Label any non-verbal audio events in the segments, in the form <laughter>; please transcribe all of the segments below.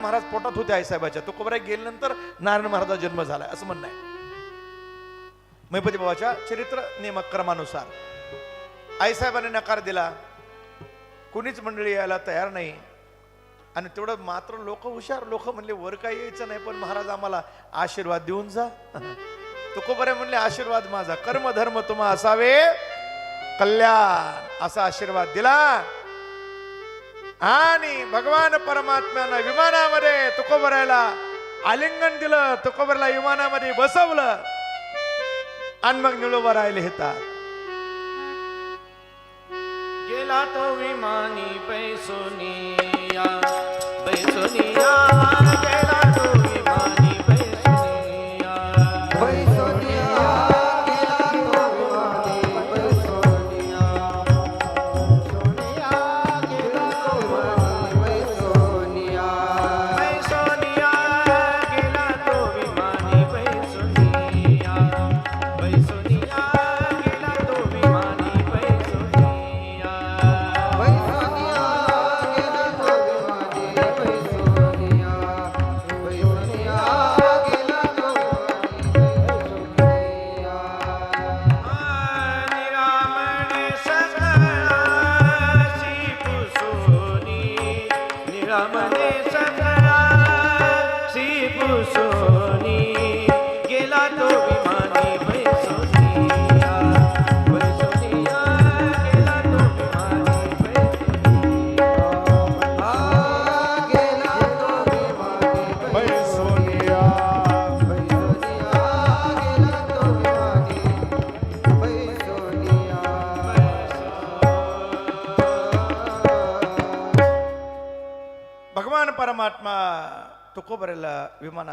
महाराज पोटात होते आईसाहेबाच्या तुकोबराय गेल्यानंतर नारायण महाराजाचा जन्म झालाय. असं म्हणणं आहे. मैपती बाबाच्या चरित्र नियमक्रमानुसार आईसाहेबाने नकार दिला. कुणीच मंडळी यायला तयार नाही. आणि तेवढं मात्र लोक हुशार लोक म्हणले वर काय यायचं नाही पण महाराज आम्हाला आशीर्वाद देऊन जा. <laughs> तुकोबरे म्हणले आशीर्वाद माझा कर्मधर्म तुम्हा असावे. कल्याण असा आशीर्वाद दिला. आणि भगवान परमात्म्यानं विमानामध्ये तुकोबरायला आलिंगन दिलं तुकोबरला विमानामध्ये बसवलं. आणि मग निळोबा राहिले येतात गेला तो विमानी पैसोनिया पैसोनिया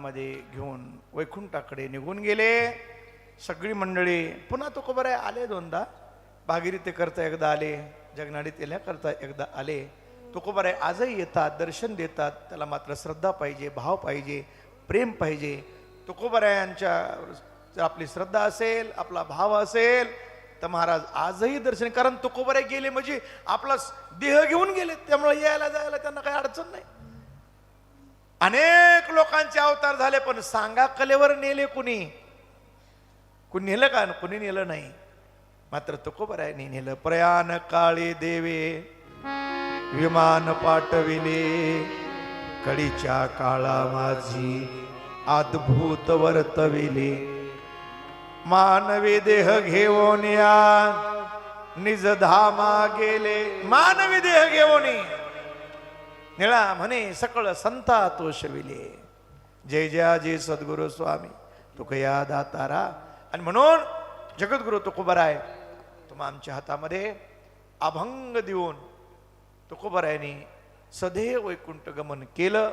हातामध्ये घेऊन वैकुंठाकडे निघून गेले. सगळी मंडळी पुन्हा तुकोबराय आले दोनदा. भागीरथी करता एकदा आले जगनाडी तेल्या करता एकदा आले. तुकोबराय आजही येतात दर्शन देतात. त्याला मात्र श्रद्धा पाहिजे भाव पाहिजे प्रेम पाहिजे. तुकोबरायांच्या जर आपली श्रद्धा असेल आपला भाव असेल तर महाराज आजही दर्शन कारण तुकोबराय गेले म्हणजे आपला देह घेऊन गेले. त्यामुळे यायला जायला त्यांना काही अडचण नाही. अनेक लोकांचे अवतार झाले पण सांगा कलेवर नेले कुणी? कुणी नेलं का? कुणी नेलं नाही. मात्र तुकोबरायांनी नेलं. प्रयाण काळे देवे विमान पाठविले. कडीच्या काळा माझी अद्भुत वर्तविले. मानवी देह घेऊन या निज धामा गेले. मानवी देह घेऊन निळा म्हणे सकळ संता तोषविले जय जया जय सद्गुरु स्वामी तुकया दातारा आणि म्हणून जगद्गुरु तुकोबराय तुम्हा आमच्या हातामध्ये अभंग देऊन तुकोबरायनी सदैव वैकुंठ गमन केलं.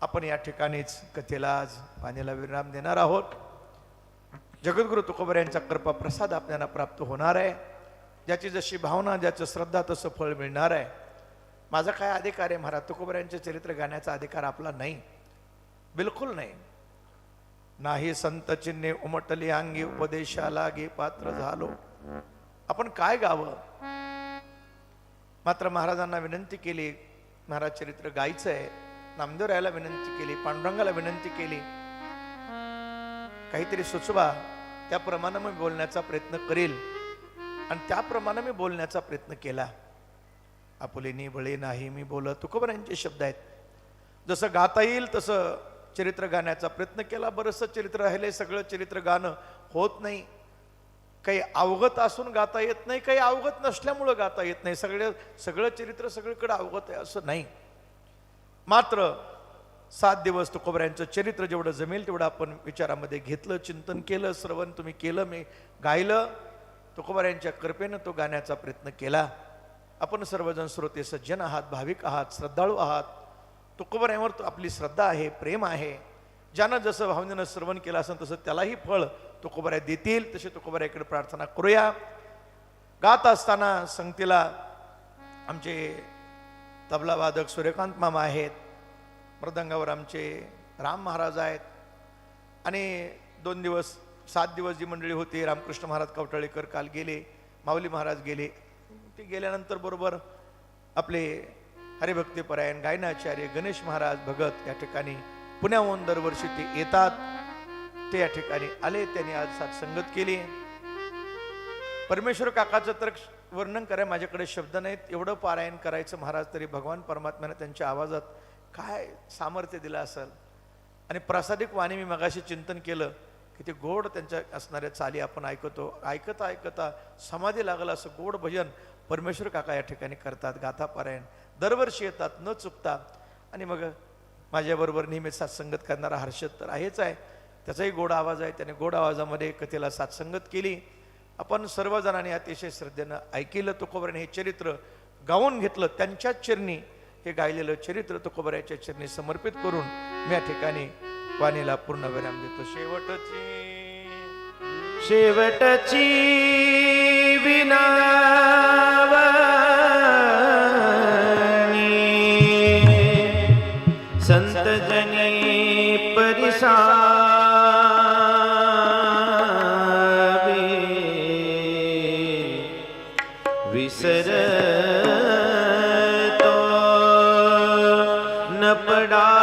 आपण या ठिकाणीच कथेला आज पाण्याला विराम देणार आहोत. जगद्गुरु तुकोबऱ्यांचा कृपा प्रसाद आपल्याला प्राप्त होणार आहे. ज्याची जशी भावना ज्याचं श्रद्धा तसं फळ मिळणार आहे. माझा काय अधिकार आहे महाराज? तुकोबऱ्यांचे चरित्र गाण्याचा अधिकार आपला नाही. बिलकुल नाही. नाही संत चिन्हे उमटली अंगी उपदेशाला गे पात्र झालो. आपण काय गावं? मात्र महाराजांना विनंती केली महाराज चरित्र गायचं आहे. नामदेवरायाला विनंती केली पांडुरंगाला विनंती केली. काहीतरी सुचवा त्याप्रमाणे मी बोलण्याचा प्रयत्न करेल. आणि त्याप्रमाणे मी बोलण्याचा प्रयत्न केला. आपुलेनी बळे नाही मी बोल तुकोबऱ्यांचे शब्द आहेत. जसं गाता येईल तसं चरित्र गाण्याचा प्रयत्न केला बरंचसं चरित्र राहिले सगळं चरित्र गाणं होत नाही. काही अवगत असून गाता येत नाही काही अवगत नसल्यामुळं गाता येत नाही. सगळे सगळं चरित्र सगळीकडे अवगत आहे असं नाही. मात्र सात दिवस तुकोबऱ्यांचं चरित्र जेवढं जमेल तेवढं आपण विचारामध्ये घेतलं चिंतन केलं श्रवण तुम्ही केलं मी गायलं. तुकोबऱ्यांच्या कृपेनं तो गाण्याचा प्रयत्न केला. आपण सर्वजण श्रोते सज्जन आहात भाविक आहात श्रद्धाळू आहात. तुकोबऱ्यांवर तो आपली श्रद्धा आहे प्रेम आहे. ज्यानं जसं भावनेनं श्रवण केलं असेल तसं त्यालाही फळ तुकोबऱ्या देतील. तसे तुकोबऱ्याकडे प्रार्थना करूया. गात असताना संगतीला आमचे तबलावादक सूर्यकांत मामा आहेत. मृदंगावर आमचे राम महाराज आहेत. आणि दोन दिवस सात दिवस जी मंडळी होती रामकृष्ण महाराज कवटाळेकर काल गेले माऊली महाराज गेले. ते गेल्यानंतर बरोबर आपले हरिभक्तीपरायण गायनाचार्य गणेश महाराज भगत या ठिकाणी पुण्याहून दरवर्षी ते येतात. ते या ठिकाणी आले त्यांनी आज सत्संगत केली. परमेश्वर काकाचं तर वर्णन कराय माझ्याकडे शब्द नाहीत. एवढं पारायण करायचं महाराज तरी भगवान परमात्म्याने त्यांच्या आवाजात काय सामर्थ्य दिलं असेल? आणि प्रासादिक वाणी मी मगाशी चिंतन केलं की ते गोड त्यांच्या असणाऱ्या चाली आपण ऐकतो. ऐकता ऐकता समाधी लागलं असं गोड भजन परमेश्वर काका या ठिकाणी करतात गाथापारायण. दरवर्षी येतात न चुकता. आणि मग माझ्याबरोबर नेहमी साथसंगत करणारा हर्षद तर आहेच आहे. त्याचाही गोड आवाज आहे. त्याने गोड आवाजामध्ये कथेला साथसंगत केली. आपण सर्वजणांनी अतिशय श्रद्धेनं ऐकिलं तुकोबऱ्याने हे चरित्र गाऊन घेतलं त्यांच्याच चरणी. हे गायलेलं चरित्र तुकोबऱ्याच्या चरणी समर्पित करून मी या ठिकाणी वाणीला पूर्ण विराम देतो. शेवटची शेवटची विना न पडावा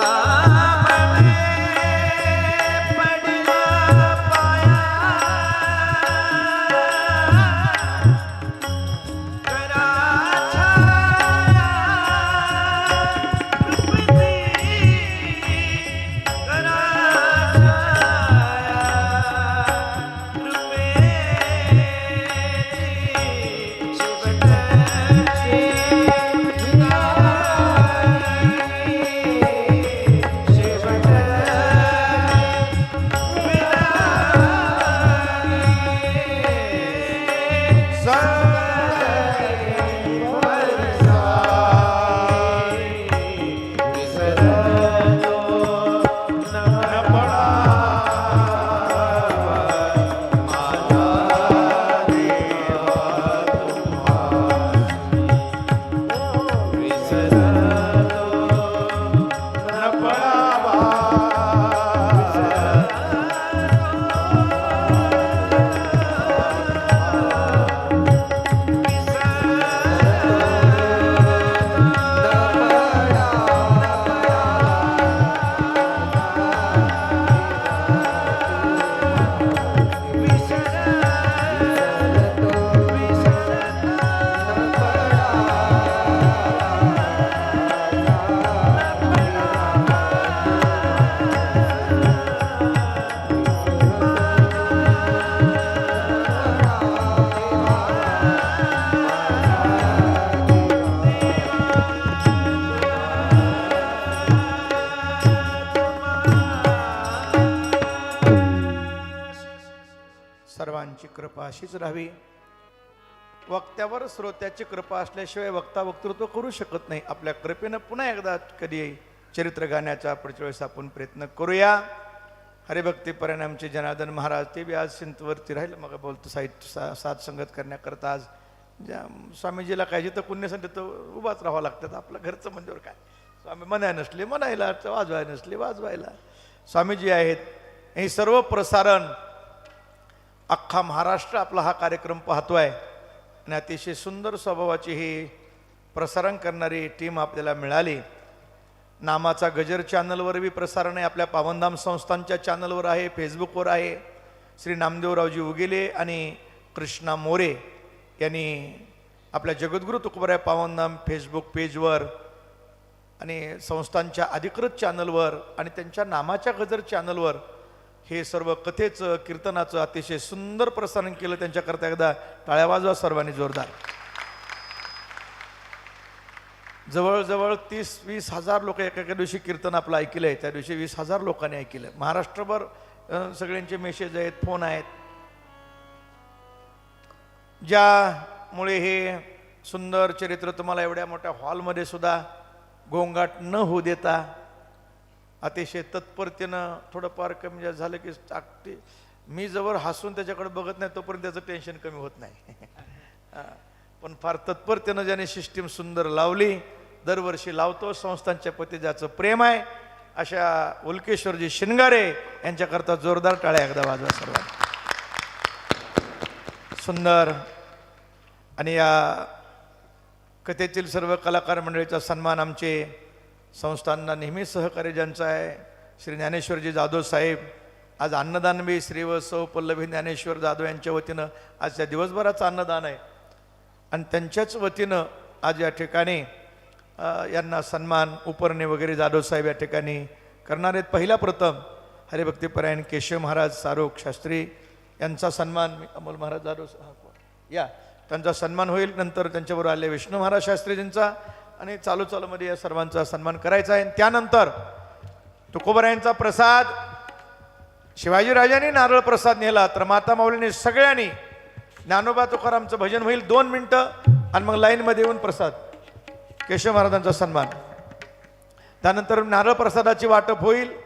ficar. कृपा अशीच राहावी. वक्त्यावर श्रोत्याची कृपा असल्याशिवाय वक्ता वक्तृत्व करू शकत नाही. आपल्या कृपेनं पुन्हा एकदा कधी चरित्र गाण्याचा पुढच्या वेळेस आपण प्रयत्न करूया. हरिभक्ती परिणामचे जनार्दन महाराज ते बी आज सिंतवरती राहील. मग बोलतो साहित्य सा साथ संगत करण्याकरता आज ज्या स्वामीजीला काय जिथं पुण्य तो उभाच राहावं लागतं. आपलं घरचं म्हणजे काय? स्वामी म्हणाय नसले म्हणायला वाजवाय नसले वाजवायला. स्वामीजी आहेत. हे सर्व प्रसारण अख्खा महाराष्ट्र आपला हा कार्यक्रम पाहतोय. आणि अतिशय सुंदर स्वभावाची ही प्रसारण करणारी टीम आपल्याला मिळाली. नामाचा गजर चॅनलवर बी प्रसारण आहे. आपल्या पावनधाम संस्थांच्या चॅनलवर आहे फेसबुकवर आहे. श्री नामदेवरावजी उगेले आणि कृष्णा मोरे यांनी आपल्या जगद्गुरु तुकोबराय पावनधाम फेसबुक पेजवर आणि संस्थांच्या अधिकृत चॅनलवर आणि त्यांच्या नामाच्या गजर चॅनलवर हे सर्व कथेचं कीर्तनाचं अतिशय सुंदर प्रसारण केलं त्यांच्याकरता एकदा टाळ्या वाजवा सर्वांनी जोरदार. जवळजवळ तीस वीस हजार लोक एका एका दिवशी कीर्तन आपलं ऐकलं आहे त्या दिवशी वीस हजार लोकांनी ऐकलं महाराष्ट्रभर सगळ्यांचे मेसेज आहेत फोन आहेत. ज्यामुळे हे सुंदर चरित्र तुम्हाला एवढ्या मोठ्या हॉलमध्ये सुद्धा गोंगाट न होऊ देता अतिशय तत्परतेनं थोडंफार कमी जास्त झालं की टाकते. मी जवळ हसून त्याच्याकडे बघत नाही तोपर्यंत त्याचं टेन्शन कमी होत नाही. <laughs> पण फार तत्परतेनं ज्याने सिस्टीम सुंदर लावली दरवर्षी लावतो संस्थांच्या पती ज्याचं प्रेम आहे अशा उल्केश्वरजी शिनगारे यांच्याकरता जोरदार टाळ्या एकदा वाजवा सर्वांनी. सुंदर. आणि या कथेतील सर्व कलाकार मंडळीचा सन्मान आमचे संस्थांना नेहमी सहकार्य ज्यांचा आहे श्री ज्ञानेश्वरजी जाधव साहेब आज अन्नदान बी श्री व सौ पल्लवी ज्ञानेश्वर जाधव यांच्या वतीनं आज या दिवसभराचं अन्नदान आहे. आणि त्यांच्याच वतीनं आज या ठिकाणी यांना सन्मान उपरणे वगैरे जाधव साहेब या ठिकाणी करणार आहेत. पहिला प्रथम हरिभक्तीपरायण केशव महाराज सारोग शास्त्री यांचा सन्मान मी अमोल महाराज जाधव या त्यांचा सन्मान होईल. नंतर त्यांच्याबरोबर आले विष्णू महाराज शास्त्रीजींचा आणि चालू चालूमध्ये या सर्वांचा सन्मान करायचा आहे. आणि त्यानंतर तुकोबरायांचा प्रसाद शिवाजीराजांनी नारळ प्रसाद नेला तर माता माऊलीने सगळ्यांनी ज्ञानोबा तुकारामचं भजन होईल दोन मिनटं आणि मग लाईनमध्ये येऊन प्रसाद. केशव महाराजांचा सन्मान. त्यानंतर नारळ प्रसादाची वाटप होईल.